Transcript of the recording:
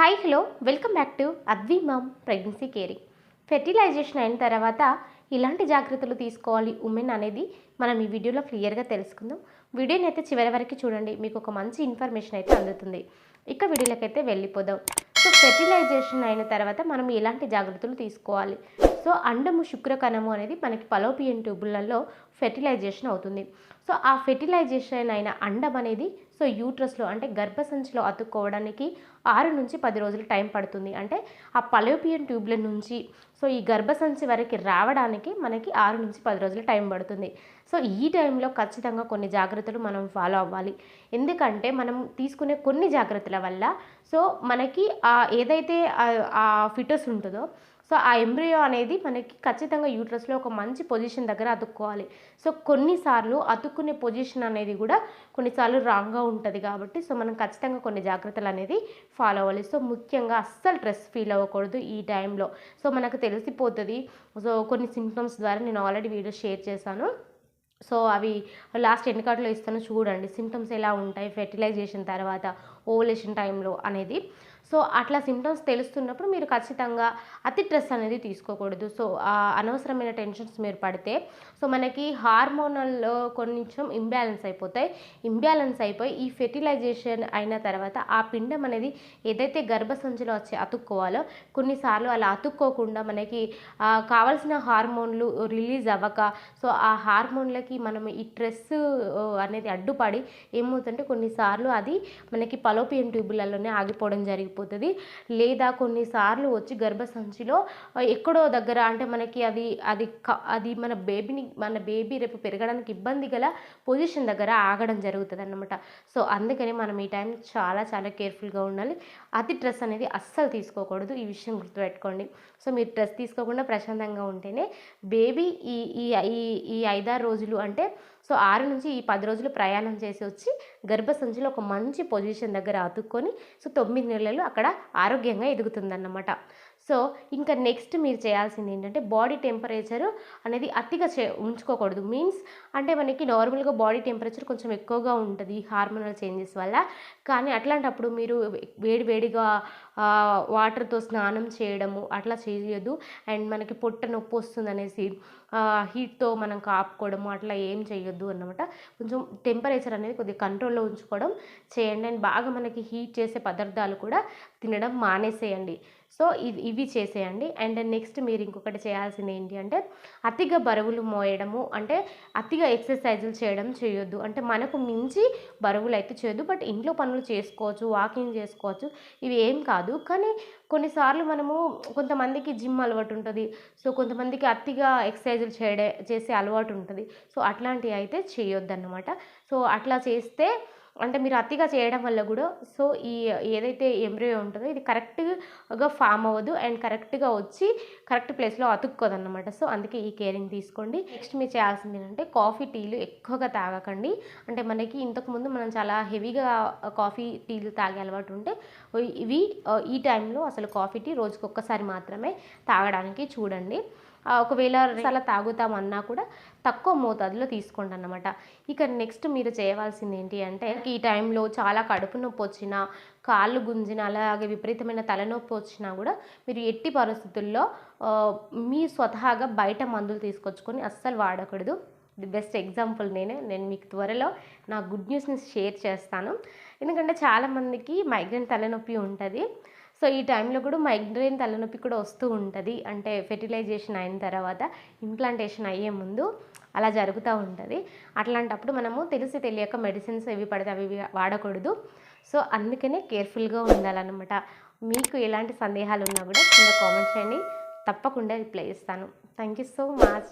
Hi hello. Welcome back to Advi mom pregnancy caring. Fertilization అయిన తర్వాత ఇలాంటి జాగ్రత్తలు తీసుకోవాలి ఉమెన్ అనేది మనం ఈ వీడియోలో క్లియర్గా తెలుసుకుందాం. వీడియోని అయితే చివరి వరకు చూడండి. మీకు ఒక మంచి ఇన్ఫర్మేషన్ అయితే అందుతుంది. ఇక వీడియోలకైతే వెళ్ళిపోదాం. సో ఫెర్టిలైజేషన్ అయిన తర్వాత మనం ఎలాంటి జాగ్రత్తలు తీసుకోవాలి. సో అండము శుక్రకణము అనేది మనకి పలోపియన్ ట్యూబులలో ఫెర్టిలైజేషన్ అవుతుంది. సో ఆ ఫెర్టిలైజేషన్ అయిన అండం అనేది సో యూట్రస్లో అంటే గర్భసంచిలో అతుక్కోవడానికి ఆరు నుంచి పది రోజులు టైం పడుతుంది. అంటే ఆ పలోపియన్ ట్యూబ్ల నుంచి సో ఈ గర్భసంచి వరకు రావడానికి మనకి ఆరు నుంచి పది రోజులు టైం పడుతుంది. సో ఈ టైంలో ఖచ్చితంగా కొన్ని జాగ్రత్తలు మనం ఫాలో అవ్వాలి. ఎందుకంటే మనం తీసుకునే కొన్ని జాగ్రత్తల వల్ల సో మనకి ఆ ఏదైతే ఆ- ఆ ఫిటస్ ఉంటుందో సో ఆ ఎంబ్రియో అనేది మనకి ఖచ్చితంగా యూట్రస్లో ఒక మంచి పొజిషన్ దగ్గర అతుక్కోవాలి. సో కొన్నిసార్లు అతుక్కునే పొజిషన్ అనేది కూడా కొన్నిసార్లు రాంగ్గా ఉంటుంది కాబట్టి సో మనం ఖచ్చితంగా కొన్ని జాగ్రత్తలు అనేది ఫాలో అవ్వాలి. సో ముఖ్యంగా అస్సలు స్ట్రెస్ ఫీల్ అవ్వకూడదు ఈ టైంలో సో మనకు తెలిసిపోతుంది. సో కొన్ని సింప్టమ్స్ ద్వారా నేను ఆల్రెడీ వీడియో షేర్ చేశాను. సో అవి లాస్ట్ ఎన్ని ఇస్తాను చూడండి. సిమ్టమ్స్ ఎలా ఉంటాయి? ఫెర్టిలైజేషన్ తర్వాత ఓవలేషన్ టైంలో అనేది. సో అట్లా సిమ్టమ్స్ తెలుస్తున్నప్పుడు మీరు ఖచ్చితంగా అతి స్ట్రెస్ అనేది తీసుకోకూడదు. సో ఆ అనవసరమైన టెన్షన్స్ మీరు పడితే సో మనకి హార్మోనల్లో కొంచెం ఇంబ్యాలెన్స్ అయిపోతాయి. ఇంబ్యాలెన్స్ అయిపోయి ఈ ఫెర్టిలైజేషన్ అయిన తర్వాత ఆ పిండం అనేది ఏదైతే గర్భసంచిలో వచ్చి అతుక్కోవాలో కొన్నిసార్లు అలా అతుక్కోకుండా మనకి కావాల్సిన హార్మోన్లు రిలీజ్ అవ్వక సో ఆ హార్మోన్లకి మనం ఈ స్ట్రెస్ అనేది అడ్డుపడి ఏమవుతుంటే కొన్నిసార్లు అది మనకి పలోపియన్ ట్యూబులలోనే ఆగిపోవడం జరిగిపోతుంది. లేదా కొన్నిసార్లు వచ్చి గర్భసంచిలో ఎక్కడో దగ్గర అంటే మనకి అది అది అది మన బేబీని మన బేబీ రేపు పెరగడానికి ఇబ్బంది గల పొజిషన్ దగ్గర ఆగడం జరుగుతుంది అన్నమాట సో అందుకని మనం ఈ టైం చాలా చాలా కేర్ఫుల్గా ఉండాలి. అతి స్ట్రెస్ అనేది అస్సలు తీసుకోకూడదు. ఈ విషయం గుర్తుపెట్టుకోండి. సో మీరు స్ట్రెస్ తీసుకోకుండా ప్రశాంతంగా ఉంటేనే బేబీ ఈ ఈ ఈ ఈ ఐదారు రోజులు అంటే సో ఆరు నుంచి ఈ పది రోజులు ప్రయాణం చేసి వచ్చి గర్భసంచిలో ఒక మంచి పొజిషన్ దగ్గర అతుక్కొని సో తొమ్మిది నెలలు అక్కడ ఆరోగ్యంగా ఎదుగుతుందన్నమాట. సో ఇంకా నెక్స్ట్ మీరు చేయాల్సింది ఏంటంటే బాడీ టెంపరేచర్ అనేది అతిగా చే ఉంచుకోకూడదు. మీన్స్ అంటే మనకి నార్మల్గా బాడీ టెంపరేచర్ కొంచెం ఎక్కువగా ఉంటుంది హార్మోనల్ చేంజెస్ వల్ల. కానీ అట్లాంటప్పుడు మీరు వేడి వేడిగా వాటర్తో స్నానం చేయడము అట్లా చేయొద్దు. అండ్ మనకి పొట్ట నొప్పి వస్తుంది అనేసి హీట్తో మనం కాపుకోవడము అట్లా ఏం చేయొద్దు అన్నమాట. కొంచెం టెంపరేచర్ అనేది కొద్దిగా కంట్రోల్లో ఉంచుకోవడం చేయండి. అండ్ బాగా మనకి హీట్ చేసే పదార్థాలు కూడా తినడం మానేసేయండి. సో ఇది ఇవి చేసేయండి. అండ్ నెక్స్ట్ మీరు ఇంకొకటి చేయాల్సింది ఏంటి అంటే అతిగా బరువులు మోయడము. అంటే అతిగా ఎక్సర్సైజులు చేయడం చేయొద్దు. అంటే మనకు మించి బరువులు అయితే చేయొద్దు. బట్ ఇంట్లో పనులు చేసుకోవచ్చు వాకింగ్ చేసుకోవచ్చు. ఇవి ఏం కాదు. కానీ కొన్నిసార్లు మనము కొంతమందికి జిమ్ అలవాటు ఉంటుంది. సో కొంతమందికి అతిగా ఎక్సర్సైజులు చేయడే చేసే అలవాటు ఉంటుంది. సో అట్లాంటివి అయితే చేయొద్దు సో అట్లా చేస్తే అంటే మీరు అతిగా చేయడం వల్ల కూడా సో ఈ ఏదైతే ఎంబ్రియో ఉంటుందో ఇది కరెక్ట్గా ఫామ్ అవ్వదు అండ్ కరెక్ట్గా వచ్చి కరెక్ట్ ప్లేస్లో అతుక్కోదు అనమాట సో అందుకే ఈ కేరింగ్ తీసుకోండి. నెక్స్ట్ మీరు చేయాల్సింది ఏంటంటే కాఫీ టీలు ఎక్కువగా తాగకండి. అంటే మనకి ఇంతకుముందు మనం చాలా హెవీగా కాఫీ టీలు తాగే అలవాటు ఉంటే ఇవి ఈ టైంలో అసలు కాఫీ టీ రోజుకొకసారి మాత్రమే తాగడానికి చూడండి. ఒకవేళ అలా తాగుతామన్నా కూడా తక్కువ మోతాదులో తీసుకోండి అన్నమాట ఇక నెక్స్ట్ మీరు చేయవలసింది ఏంటి అంటే ఈ టైంలో చాలా కడుపు నొప్పి వచ్చినా కాళ్ళు గుంజిన అలాగే విపరీతమైన తలనొప్పి వచ్చినా కూడా మీరు ఎట్టి పరిస్థితుల్లో మీ స్వతహాగా బయట మందులు తీసుకొచ్చుకొని అస్సలు వాడకూడదు. ది బెస్ట్ ఎగ్జాంపుల్ నేనే. నేను మీకు త్వరలో నా గుడ్ న్యూస్ని షేర్ చేస్తాను. ఎందుకంటే చాలామందికి మైగ్రేన్ తలనొప్పి ఉంటుంది. సో ఈ టైంలో కూడా మైగ్రేన్ తలనొప్పి కూడా వస్తూ ఉంటుంది. అంటే ఫెర్టిలైజేషన్ అయిన తర్వాత ఇంప్లాంటేషన్ అయ్యే ముందు అలా జరుగుతూ ఉంటుంది. అట్లాంటప్పుడు మనము తెలిసి తెలియక మెడిసిన్స్ ఏవి పడితే అవి వాడకూడదు. సో అందుకనే కేర్ఫుల్గా ఉండాలన్నమాట. మీకు ఎలాంటి సందేహాలు ఉన్నా కూడా కింద కామెంట్ చేయండి. తప్పకుండా రిప్లై ఇస్తాను. Thank you so much.